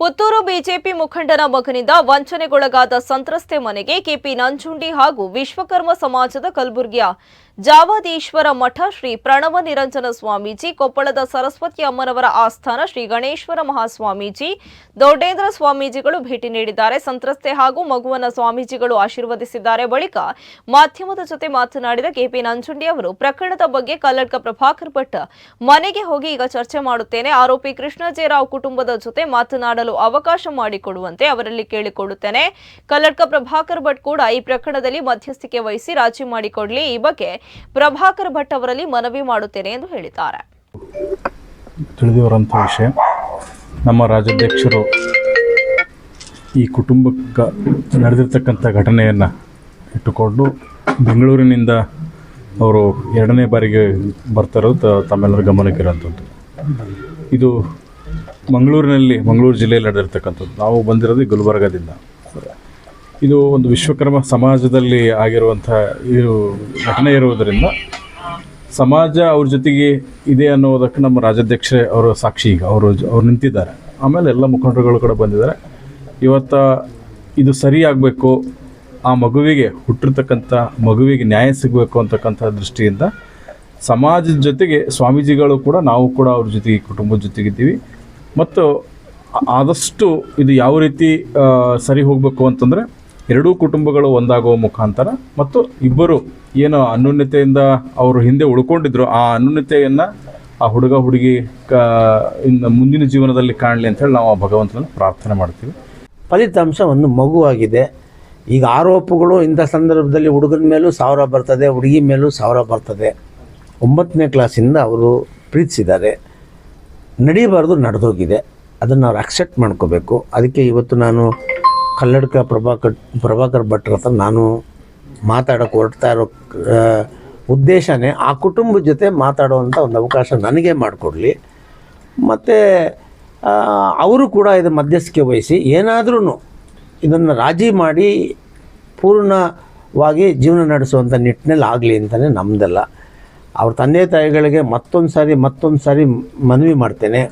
Puttur BJP ಮುಖಂಡನ ಮಗನಿಂದ ವಂಚನೆಗೊಳಗಾದ ಸಂತ್ರಸ್ತೆ ಮನೆಗೆ KP Nanjundi ಹಾಗೂ ವಿಶ್ವಕರ್ಮ ಸಮಾಜದ ಕಲಬುರ್ಗಿಯ ಜಾವದೀಶ್ವರ ಮಠ ಶ್ರೀ ಪ್ರಣವ ನಿರಂಜನ ಸ್ವಾಮೀಜಿ, ಕೊಪ್ಪಳದ ಸರಸ್ವತಿ ಅಮ್ಮನವರ ಆಸ್ಥಾನ ಶ್ರೀ ಗಣೇಶ್ವರ ಮಹಾಸ್ವಾಮೀಜಿ, ದೊಡ್ಡೇಂದ್ರ ಸ್ವಾಮೀಜಿಗಳು ಭೇಟಿ ನೀಡಿದ್ದಾರೆ. ಸಂತ್ರಸ್ತೆ ಹಾಗೂ ಮಗುವನ ಸ್ವಾಮೀಜಿಗಳು ಆಶೀರ್ವದಿಸಿದ್ದಾರೆ. ಬಳಿಕ ಮಾಧ್ಯಮದ ಜೊತೆ ಮಾತನಾಡಿದ ಕೆಪಿ ನಂಜುಂಡಿ ಅವರು, ಪ್ರಕರಣದ ಬಗ್ಗೆ ಕಲ್ಲಡ್ಕ ಪ್ರಭಾಕರ್ ಭಟ್ ಮನೆಗೆ ಹೋಗಿ ಈಗ ಚರ್ಚೆ ಮಾಡುತ್ತೇನೆ. ಆರೋಪಿ ಕೃಷ್ಣ ಜೇರಾವ್ ಕುಟುಂಬದ ಜೊತೆ ಮಾತನಾಡಲು ಅವಕಾಶ ಮಾಡಿಕೊಡುವಂತೆ ಅವರಲ್ಲಿ ಕೇಳಿಕೊಳ್ಳುತ್ತೇನೆ. ಕಲ್ಲಡ್ಕ ಪ್ರಭಾಕರ್ ಭಟ್ ಕೂಡ ಈ ಪ್ರಕರಣದಲ್ಲಿ ಮಧ್ಯಸ್ಥಿಕೆ ವಹಿಸಿ ರಾಜಿ ಮಾಡಿಕೊಡಲಿ. ಈ ಬಗ್ಗೆ ಪ್ರಭಾಕರ್ ಭಟ್ ಅವರಲ್ಲಿ ಮನವಿ ಮಾಡುತ್ತೇನೆ ಎಂದು ಹೇಳಿದ್ದಾರೆ. ತಿಳಿದಿರುವಂಥ ವಿಷಯ, ನಮ್ಮ ರಾಜ್ಯಾಧ್ಯಕ್ಷರು ಈ ಕುಟುಂಬಕ್ಕೆ ನಡೆದಿರ್ತಕ್ಕಂಥ ಘಟನೆಯನ್ನು ಇಟ್ಟುಕೊಂಡು ಬೆಂಗಳೂರಿನಿಂದ ಅವರು ಎರಡನೇ ಬಾರಿಗೆ ಬರ್ತಾರೋ ತಮ್ಮೆಲ್ಲರ ಗಮನಕ್ಕಿರೋಂಥದ್ದು ಇದು ಮಂಗಳೂರಿನಲ್ಲಿ, ಮಂಗಳೂರು ಜಿಲ್ಲೆಯಲ್ಲಿ ನಡೆದಿರ್ತಕ್ಕಂಥದ್ದು. ನಾವು ಬಂದಿರೋದು ಗುಲ್ಬರ್ಗದಿಂದ. ಇದು ಒಂದು ವಿಶ್ವಕರ್ಮ ಸಮಾಜದಲ್ಲಿ ಆಗಿರುವಂಥ ಇದು ಘಟನೆ ಇರುವುದರಿಂದ ಸಮಾಜ ಅವ್ರ ಜೊತೆಗೆ ಇದೆ ಅನ್ನೋದಕ್ಕೆ ನಮ್ಮ ರಾಜ್ಯಾಧ್ಯಕ್ಷರೇ ಅವರು ಸಾಕ್ಷಿ ಈಗ. ಅವರು ಅವ್ರು ನಿಂತಿದ್ದಾರೆ. ಆಮೇಲೆ ಎಲ್ಲ ಮುಖಂಡರುಗಳು ಕೂಡ ಬಂದಿದ್ದಾರೆ. ಇವತ್ತ ಇದು ಸರಿಯಾಗಬೇಕು ಆ ಮಗುವಿಗೆ ಹುಟ್ಟಿರ್ತಕ್ಕಂಥ, ಮಗುವಿಗೆ ನ್ಯಾಯ ಸಿಗಬೇಕು ಅಂತಕ್ಕಂಥ ದೃಷ್ಟಿಯಿಂದ ಸಮಾಜದ ಜೊತೆಗೆ ಸ್ವಾಮೀಜಿಗಳು ಕೂಡ, ನಾವು ಕೂಡ ಅವ್ರ ಜೊತೆಗೆ, ಕುಟುಂಬದ ಜೊತೆಗಿದ್ದೀವಿ. ಮತ್ತು ಆದಷ್ಟು ಇದು ಯಾವ ರೀತಿ ಸರಿ ಹೋಗಬೇಕು ಅಂತಂದರೆ ಎರಡೂ ಕುಟುಂಬಗಳು ಒಂದಾಗುವ ಮುಖಾಂತರ ಮತ್ತು ಇಬ್ಬರು ಏನು ಅನ್ಯೂನ್ಯತೆಯಿಂದ ಅವರು ಹಿಂದೆ ಉಳ್ಕೊಂಡಿದ್ರು, ಆ ಅನ್ಯೂನ್ಯತೆಯನ್ನು ಆ ಹುಡುಗ ಹುಡುಗಿ ಕ ಇನ್ನು ಮುಂದಿನ ಜೀವನದಲ್ಲಿ ಕಾಣಲಿ ಅಂತೇಳಿ ನಾವು ಆ ಭಗವಂತನ ಪ್ರಾರ್ಥನೆ ಮಾಡ್ತೀವಿ. ಫಲಿತಾಂಶ ಒಂದು ಮಗುವಾಗಿದೆ. ಈಗ ಆರೋಪಗಳು ಇಂಥ ಸಂದರ್ಭದಲ್ಲಿ ಹುಡುಗನ ಮೇಲೂ ಸಾವಿರ ಬರ್ತದೆ, ಹುಡುಗಿ ಮೇಲೂ ಸಾವಿರ ಬರ್ತದೆ. ಒಂಬತ್ತನೇ ಕ್ಲಾಸಿಂದ ಅವರು ಪ್ರೀತಿಸಿದ್ದಾರೆ. ನಡೀಬಾರ್ದು, ನಡೆದೋಗಿದೆ. ಅದನ್ನು ಅವ್ರು ಅಕ್ಸೆಪ್ಟ್ ಮಾಡ್ಕೋಬೇಕು. ಅದಕ್ಕೆ ಇವತ್ತು ನಾನು ಕಲ್ಲಡ್ಕ ಪ್ರಭಾಕರ್ ಪ್ರಭಾಕರ್ ಭಟ್ರ ಹತ್ರ ನಾನು ಮಾತಾಡೋಕೆ ಹೊರಡ್ತಾ ಇರೋ ಉದ್ದೇಶನೇ ಆ ಕುಟುಂಬದ ಜೊತೆ ಮಾತಾಡುವಂಥ ಒಂದು ಅವಕಾಶ ನನಗೆ ಮಾಡಿಕೊಡ್ಲಿ. ಮತ್ತು ಅವರು ಕೂಡ ಇದು ಮಧ್ಯಸ್ಥಿಕೆ ವಹಿಸಿ ಏನಾದ್ರೂ ಇದನ್ನು ರಾಜಿ ಮಾಡಿ ಪೂರ್ಣವಾಗಿ ಜೀವನ ನಡೆಸುವಂಥ ನಿಟ್ಟಿನಲ್ಲಿ ಆಗಲಿ ಅಂತಲೇ ನಮ್ಮದಲ್ಲ ಅವ್ರ ತಂದೆ ತಾಯಿಗಳಿಗೆ ಮತ್ತೊಂದು ಸಾರಿ ಮತ್ತೊಂದು ಸಾರಿ ಮನವಿ ಮಾಡ್ತೇನೆ.